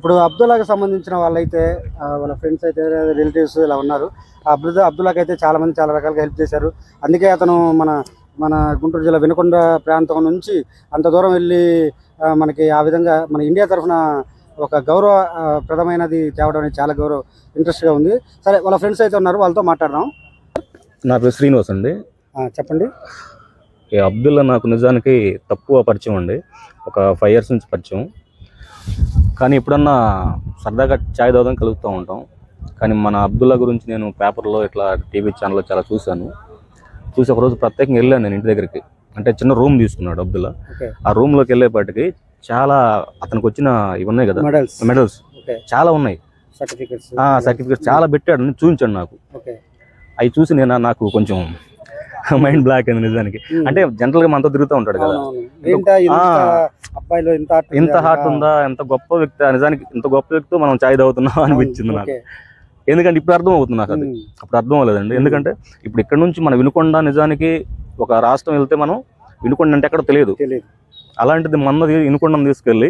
ఇప్పుడు అబ్దుల్లాకి సంబంధించిన వాళ్ళైతే వాళ్ళ ఫ్రెండ్స్ అయితే రిలేటివ్స్ ఇలా ఉన్నారు. ఆ అబ్దుల్లా అబ్దుల్లాకి అయితే చాలా మంది చాలా రకాలుగా హెల్ప్ చేశారు. అందుకే అతను మన మన గుంటూరు జిల్లా వినకొండ ప్రాంతం నుంచి అంత దూరం వెళ్ళి మనకి ఆ విధంగా మన ఇండియా తరఫున ఒక గౌరవ ప్రదమైనది తేవడం అనేది చాలా గౌరవ ఇంట్రెస్ట్గా ఉంది. సరే వాళ్ళ ఫ్రెండ్స్ అయితే ఉన్నారు వాళ్ళతో మాట్లాడదాం. నా పేరు శ్రీనివాస్ అండి. చెప్పండి. అబ్దుల్లా నాకు నిజానికి తక్కువ పరిచయం అండి. ఒక ఫైవ్ ఇయర్స్ నుంచి పరిచయం. కానీ ఎప్పుడన్నా సరదాగా ఛాయ్ తాగడం కలుగుతూ ఉంటాం. కానీ మన అబ్దుల్లా గురించి నేను పేపర్లో ఇట్లా టీవీ ఛానల్లో చాలా చూశాను. చూసి ఒకరోజు ప్రత్యేకంగా వెళ్ళాను నేను ఇంటి దగ్గరికి. అంటే చిన్న రూమ్ తీసుకున్నాడు అబ్దుల్లా. ఆ రూమ్లోకి వెళ్ళేపాటికి చాలా అతనికి వచ్చిన ఇవి ఉన్నాయి కదా? మెడల్స్. మెడల్స్. చాలా ఉన్నాయి. సర్టిఫికెట్స్. సర్టిఫికేట్ చాలా పెట్టాడు చూపించాడు నాకు. అవి చూసి నేను నాకు కొంచెం మైండ్ బ్లాక్ అయింది నిజానికి. అంటే జనరల్గా మనతో తిరుగుతూ ఉంటాడు కదా. అబ్బాయిలో ఇంత? హార్ట్ ఉందా? ఎంత గొప్ప వ్యక్తి? నిజానికి ఇంత గొప్ప వ్యక్తి మనం చాయ్ తాగుతున్నాం అనిపించింది నాకు. ఎందుకంటే ఇప్పుడు అర్థం అవుతుంది నాకు అది. అప్పుడు అర్థం అవ్వలేదండి ఎందుకంటే ఇప్పుడు ఇక్కడ నుంచి మన వినుకొండ నిజానికి ఒక రాష్ట్రం వెళ్తే మనం వినుకొండ అంటే ఎక్కడో తెలియదు. అలాంటిది మన వినుకొండను తీసుకెళ్ళి.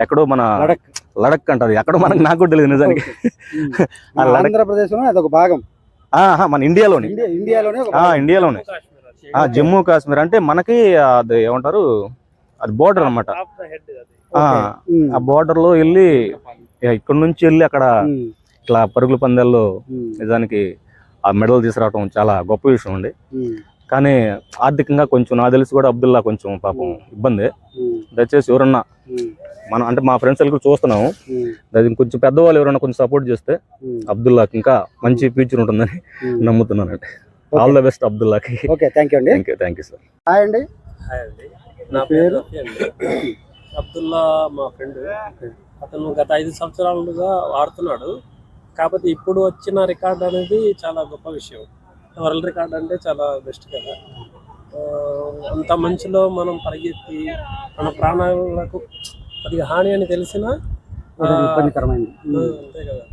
ఎక్కడో మన లడక్. లడక్ అంటది ఎక్కడో మనకు నాకు కూడా తెలియదు నిజానికి. ఆంధ్రప్రదేశ్ అదొక భాగం. మన ఇండియాలోని ఇండియా ఇండియాలోనే. ఇండియాలోనే ఆ జమ్మూ కాశ్మీర్ అంటే మనకి అది ఏమంటారు అది బోర్డర్ అన్నమాట ఆ, బోర్డర్లో వెళ్ళి ఇక ఇక్కడ నుంచి వెళ్ళి అక్కడ. ఇట్లా పరుగుల పందాల్లో. నిజానికి ఆ మెడల్ తీసుకురావడం చాలా గొప్ప విషయం అండి. కానీ ఆర్థికంగా కొంచెం నాకు తెలిసి కూడా అబ్దుల్లా కొంచెం పాపం ఇబ్బంది. దయచేసి ఎవరన్నా. మనం అంటే మా ఫ్రెండ్స్ కూడా చూస్తున్నాము. కొంచెం పెద్దవాళ్ళు ఎవరైనా కొంచెం సపోర్ట్ చేస్తే. అబ్దుల్లాకి ఇంకా మంచి ఫ్యూచర్ ఉంటుందని ఉమ్. నమ్ముతున్నానండి. ఆల్ ద బెస్ట్ అబ్దుల్లాకి. ఓకే థ్యాంక్ యూ అండి. Thank you thank you sir hi అండి. హాయ్ అండి. నా పేరు? అండి. అబ్దుల్లా మా ఫ్రెండ్ అతను గత ఐదు సంవత్సరాలుగా ఆడుతున్నాడు కాకపోతే ఇప్పుడు వచ్చిన రికార్డ్ అనేది చాలా గొప్ప విషయం. వరల్డ్ రికార్డ్ అంటే చాలా బెస్ట్ కదా. అంత మంచిలో మనం పరిగెత్తి మన ప్రాణాలకు కొద్దిగా హాని అని తెలిసినా ఇబ్బందికరమైంది. అంతే కదా.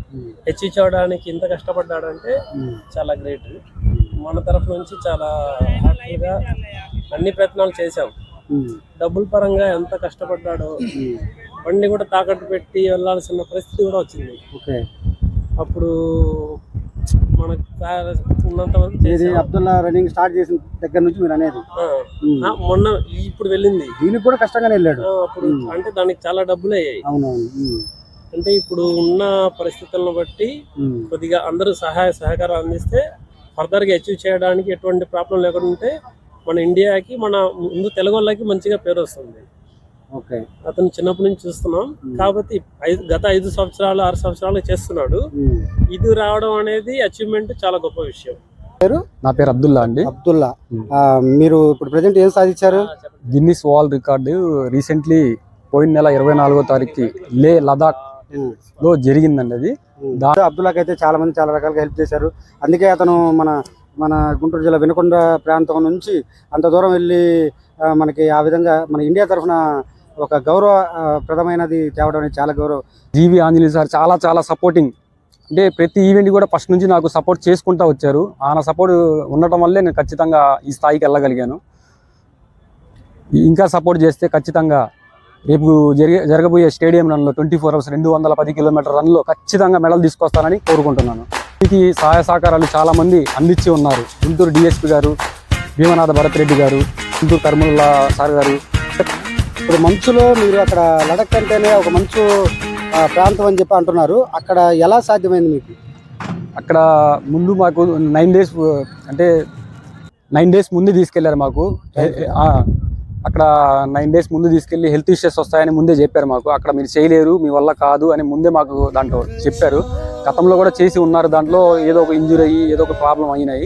హెచ్చించడానికి ఇంత కష్టపడ్డాడంటే. చాలా గ్రేట్. మన తరఫు నుంచి చాలా హ్యాపీగా అన్ని ప్రయత్నాలు చేశాం. డబ్బుల పరంగా ఎంత కష్టపడ్డాడో. బండి కూడా తాకట్టు పెట్టి వెళ్ళాల్సిన పరిస్థితి కూడా వచ్చింది. ఓకే. అప్పుడు మనకు ఉన్నంత వరకు ఇది. అబ్దుల్లా రన్నింగ్ స్టార్ట్ చేసిన దగ్గర నుంచి మీరు అనేది. ఆ, మొన్న ఇప్పుడు వెళ్ళింది. దీనికి కూడా కష్టంగానే వెళ్ళాడు. ఆ, అప్పుడు అంటే దానికి చాలా డబ్బులు అయ్యాయి అవునవును. ఉమ్. అంటే ఇప్పుడు ఉన్న పరిస్థితులను బట్టి ఉమ్. కొద్దిగా అందరూ సహాయ సహకారం అందిస్తే ఫర్దర్గా అచీవ్ చేయడానికి ఎటువంటి ప్రాబ్లం లేకుండా ఉంటే మన ఇండియాకి మన ముందు తెలుగు వాళ్ళకి మంచిగా పేరు వస్తుంది. అతను చిన్నప్పటి నుంచి చూస్తున్నాం. కాబట్టి ఐదు గత ఐదు సంవత్సరాలు ఆరు సంవత్సరాలు చేస్తున్నాడు. ఇది రావడం అనేది అచీవ్మెంట్ చాలా గొప్ప విషయం. నా పేరు అబ్దుల్లా అండి. అబ్దుల్లా. ఆ, మీరు ఇప్పుడు ప్రజెంట్ ఏం సాధించారు? గిన్నిస్ వరల్డ్ రికార్డు రీసెంట్లీ పోయిన నెల ఇరవై నాలుగో తారీఖుకి లే లదాఖ్. లో జరిగిందండి అది. దా- అబ్దుల్లాకి అయితే చాలా మంది చాలా రకాలుగా హెల్ప్ చేశారు. అందుకే అతను మన మన గుంటూరు జిల్లా వినకొండ ప్రాంతం నుంచి అంత దూరం వెళ్ళి మనకి ఆ విధంగా మన ఇండియా తరఫున ఒక గౌరవ ప్రదమైనది తేవడం అనేది చాలా గౌరవ. జీవి ఆంజనేయ సార్ చాలా చాలా సపోర్టింగ్ అంటే ప్రతి ఈవెంట్ కూడా ఫస్ట్ నుంచి నాకు సపోర్ట్ చేసుకుంటూ వచ్చారు. ఆయన సపోర్ట్ ఉండటం వల్లే నేను ఖచ్చితంగా ఈ స్థాయికి వెళ్ళగలిగాను. ఇంకా సపోర్ట్ చేస్తే ఖచ్చితంగా రేపు జరిగే జరగబోయే స్టేడియం రన్లో ట్వంటీ ఫోర్ అవర్స్ రెండు వందల పది కిలోమీటర్ రన్లో ఖచ్చితంగా మెడల్ తీసుకొస్తానని కోరుకుంటున్నాను. దీనికి సహాయ సహకారాలు చాలామంది అందించి ఉన్నారు. గుంటూరు డిఎస్పి గారు భీమనాథ భరత్ రెడ్డి గారు గుంటూరు కర్మల సార్ గారు ఇప్పుడు మంచులో మీరు అక్కడ లడక్ అంటేనే ఒక మంచు ప్రాంతం అని చెప్పి అంటున్నారు. అక్కడ ఎలా సాధ్యమైంది మీకు? అక్కడ ముందు మాకు నైన్ డేస్ అంటే నైన్ డేస్ ముందు తీసుకెళ్ళారు మాకు. అక్కడ నైన్ డేస్ ముందు తీసుకెళ్ళి హెల్త్ ఇష్యూస్ వస్తాయని ముందే చెప్పారు మాకు. అక్కడ మీరు చేయలేరు మీ వల్ల కాదు అని ముందే మాకు దాంట్లో చెప్పారు. గతంలో కూడా చేసి ఉన్నారు దాంట్లో ఏదో ఒక ఇంజురీ అయ్యి ఏదో ఒక ప్రాబ్లం అయినాయి.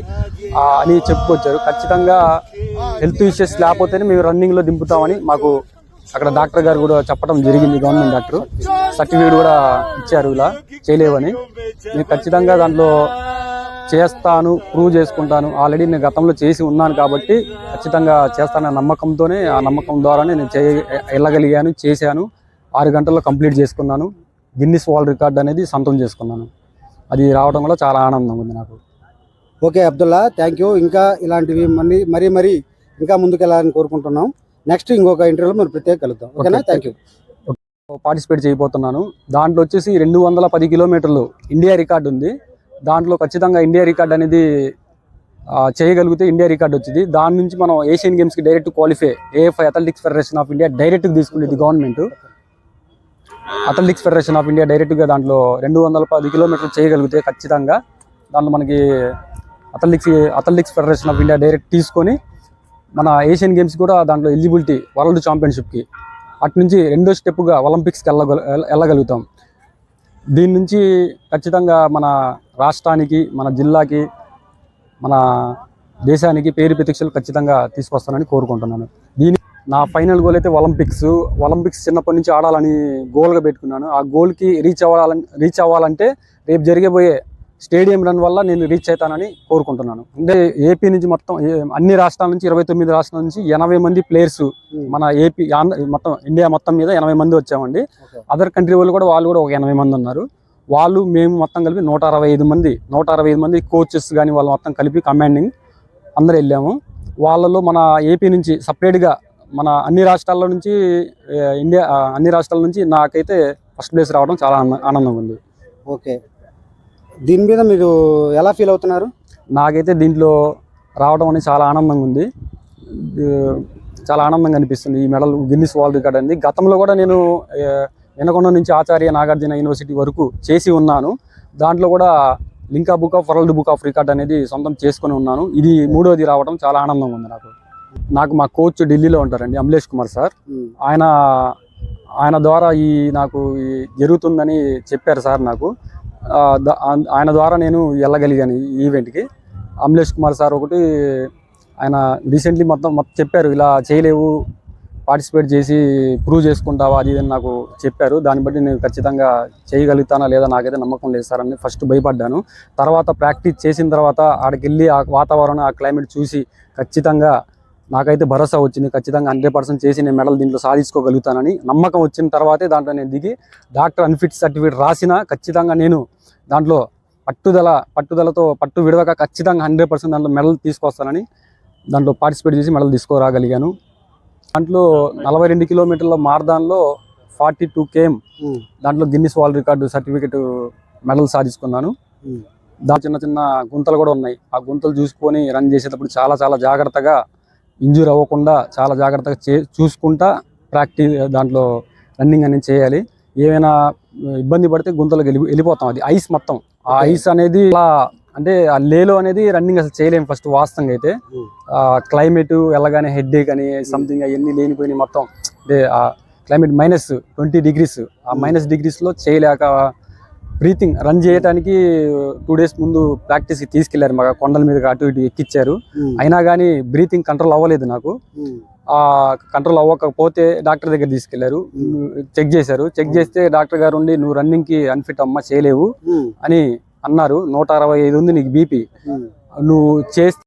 అని చెప్పుకొచ్చారు. ఖచ్చితంగా హెల్త్ ఇష్యూస్ లేకపోతేనే మేము రన్నింగ్లో దింపుతామని మాకు అక్కడ డాక్టర్ గారు కూడా చెప్పడం జరిగింది గవర్నమెంట్ డాక్టర్. సర్టిఫికేట్ కూడా ఇచ్చారు ఇలా. చేయలేవని. నేను ఖచ్చితంగా దాంట్లో చేస్తాను ప్రూవ్ చేసుకుంటాను. ఆల్రెడీ నేను గతంలో చేసి ఉన్నాను కాబట్టి ఖచ్చితంగా చేస్తానన్న నమ్మకంతోనే ఆ నమ్మకం ద్వారానే నేను చేయ వెళ్ళగలిగాను చేశాను. ఆరు గంటల్లో కంప్లీట్ చేసుకున్నాను. గిన్నిస్ వరల్డ్ రికార్డ్ అనేది సొంతం చేసుకున్నాను. అది రావడం వల్ల చాలా ఆనందం ఉంది నాకు. Okay Abdullah thank you. ఇంకా ఇలాంటివి మరీ మరీ మరీ ఇంకా ముందుకు వెళ్ళాలని కోరుకుంటున్నాం. నెక్స్ట్ ఇంకొక ఇంటర్వ్యూలో మీరు ప్రత్యేక కలుద్దాం. ఓకేనా? థ్యాంక్ యూ పార్టిసిపేట్ చేయబోతున్నాను. దాంట్లో వచ్చేసి రెండు వందల పది కిలోమీటర్లు ఇండియా రికార్డు ఉంది. దాంట్లో ఖచ్చితంగా ఇండియా రికార్డ్ అనేది చేయగలిగితే ఇండియా రికార్డ్ వచ్చింది. దాని నుంచి మనం Asian గేమ్స్కి direct qualify AFI athletics federation of India డైరెక్ట్గా తీసుకునేది government athletics federation of India డైరెక్ట్గా దాంట్లో రెండు వందల పది కిలోమీటర్లు చేయగలిగితే ఖచ్చితంగా దాంట్లో మనకి athletics athletics federation of India direct తీసుకొని మన ఏషియన్ గేమ్స్ కూడా దాంట్లో ఎలిజిబిలిటీ వరల్డ్ ఛాంపియన్షిప్కి అటు నుంచి రెండో స్టెప్గా ఒలింపిక్స్కి వెళ్ళగల వెళ్ళగలుగుతాం. దీని నుంచి ఖచ్చితంగా మన రాష్ట్రానికి మన జిల్లాకి మన దేశానికి పేరు ప్రతీక్షలు ఖచ్చితంగా తీసుకొస్తానని కోరుకుంటున్నాను. దీని నా ఫైనల్ గోల్ అయితే ఒలింపిక్స్ ఒలింపిక్స్ చిన్నప్పటి నుంచి ఆడాలని గోల్గా పెట్టుకున్నాను. ఆ గోల్కి రీచ్ అవ్వాలని రీచ్ అవ్వాలంటే రేపు జరిగేబోయే స్టేడియం రన్ వల్ల నేను రీచ్ అవుతానని కోరుకుంటున్నాను. అంటే ఏపీ నుంచి మొత్తం అన్ని రాష్ట్రాల నుంచి ఇరవై తొమ్మిది రాష్ట్రాల నుంచి ఎనభై మంది ప్లేయర్స్ మన ఏపీ మొత్తం ఇండియా మొత్తం మీద ఎనభై మంది వచ్చామండి. అదర్ కంట్రీ వాళ్ళు కూడా వాళ్ళు కూడా ఒక ఎనభై మంది ఉన్నారు. వాళ్ళు మేము మొత్తం కలిపి నూట అరవై ఐదు మంది నూట అరవై ఐదు మంది కోచెస్ కానీ వాళ్ళు మొత్తం కలిపి కమాండింగ్ అందరు వెళ్ళాము. వాళ్ళలో మన ఏపీ నుంచి సపరేట్గా మన అన్ని రాష్ట్రాల నుంచి ఇండియా అన్ని రాష్ట్రాల నుంచి నాకైతే ఫస్ట్ ప్లేస్ రావడం చాలా ఆనంద- ఆనందంగా ఉంది. ఓకే దీని మీద మీరు ఎలా ఫీల్ అవుతున్నారు? నాకైతే దీంట్లో రావడం అనేది చాలా ఆనందంగా ఉంది. చాలా ఆనందంగా అనిపిస్తుంది ఈ మెడల్ గిన్నిస్ వరల్డ్ రికార్డ్ అనేది. గతంలో కూడా నేను వినకొండ నుంచి ఆచార్య నాగార్జున యూనివర్సిటీ వరకు చేసి ఉన్నాను. దాంట్లో కూడా Limca book of world book of record అనేది సొంతం చేసుకొని ఉన్నాను. ఇది మూడోది రావడం చాలా ఆనందంగా ఉంది నాకు. నాకు మా కోచ్ ఢిల్లీలో ఉంటారండి అమలేష్ కుమార్ సార్. ఆయన ఆయన ద్వారా ఈ నాకు జరుగుతుందని చెప్పారు సార్ నాకు. ఆయన ద్వారా నేను వెళ్ళగలిగాను ఈ ఈవెంట్కి. అమలేష్ కుమార్ సార్ ఒకటి ఆయన రీసెంట్లీ మొత్తం మొత్తం చెప్పారు ఇలా చేయలేవు పార్టిసిపేట్ చేసి ప్రూవ్ చేసుకుంటావా? అది ఇది అని నాకు చెప్పారు. దాన్ని బట్టి నేను ఖచ్చితంగా చేయగలుగుతానా లేదా నాకైతే నమ్మకం లేదు సార్ అని ఫస్ట్ భయపడ్డాను. తర్వాత ప్రాక్టీస్ చేసిన తర్వాత ఆడికి వెళ్ళి ఆ వాతావరణం ఆ క్లైమేట్ చూసి ఖచ్చితంగా నాకైతే భరోసా వచ్చింది. ఖచ్చితంగా హండ్రెడ్ పర్సెంట్ చేసి నేను మెడల్ దీంట్లో సాధించుకోగలుగుతానని నమ్మకం వచ్చిన తర్వాతే దాంట్లో నేను దిగి డాక్టర్ అన్ఫిట్ సర్టిఫికేట్ రాసిన ఖచ్చితంగా నేను దాంట్లో పట్టుదల పట్టుదలతో పట్టు విడవక ఖచ్చితంగా హండ్రెడ్ పర్సెంట్ దాంట్లో మెడల్ తీసుకొస్తానని దాంట్లో పార్టిసిపేట్ చేసి మెడల్ తీసుకురాగలిగాను. దాంట్లో నలభై రెండు కిలోమీటర్ల మార్దాన్లో ఫార్టీ టూ కేఎం దాంట్లో Guinness world record certificate medal సాధించుకున్నాను. దా చిన్న చిన్న గుంతలు కూడా ఉన్నాయి. ఆ గుంతలు చూసుకొని రన్ చేసేటప్పుడు చాలా చాలా జాగ్రత్తగా ఇంజూర్ అవ్వకుండా చాలా జాగ్రత్తగా చే చూసుకుంటా ప్రాక్టీస్ దాంట్లో రన్నింగ్ అనేది చేయాలి ఏమైనా ఇబ్బంది పడితే గుంతలోకి వెళ్ళి వెళ్ళిపోతాం అది ఐస్ మొత్తం ఆ. ఐస్ అనేది అలా అంటే ఆ లేలో అనేది రన్నింగ్ అసలు చేయలేము ఫస్ట్ వాస్తవంగా అయితే. క్లైమేట్ వెళ్ళగానే హెడ్ ఏక్ అని సంథింగ్ అవన్నీ లేనిపోయినాయి మొత్తం అంటే ఆ క్లైమేట్ మైనస్ ట్వంటీ డిగ్రీస్ ఆ. మైనస్ డిగ్రీస్లో చేయలేక బ్రీతింగ్ రన్ చేయడానికి టూ డేస్ ముందు ప్రాక్టీస్కి తీసుకెళ్ళారు మాకు కొండల మీద అటు ఇటు ఎక్కిచ్చారు. అయినా కానీ బ్రీతింగ్ కంట్రోల్ అవ్వలేదు నాకు. ఆ కంట్రోల్ అవ్వకపోతే డాక్టర్ దగ్గర తీసుకెళ్ళారు. చెక్ చేశారు. చెక్ చేస్తే డాక్టర్ గారు ఉండి నువ్వు రన్నింగ్కి అన్ఫిట్ అమ్మ చేయలేవు అని అన్నారు. నూట అరవై ఐదు ఉంది నీకు బీపీ. నువ్వు చేస్తే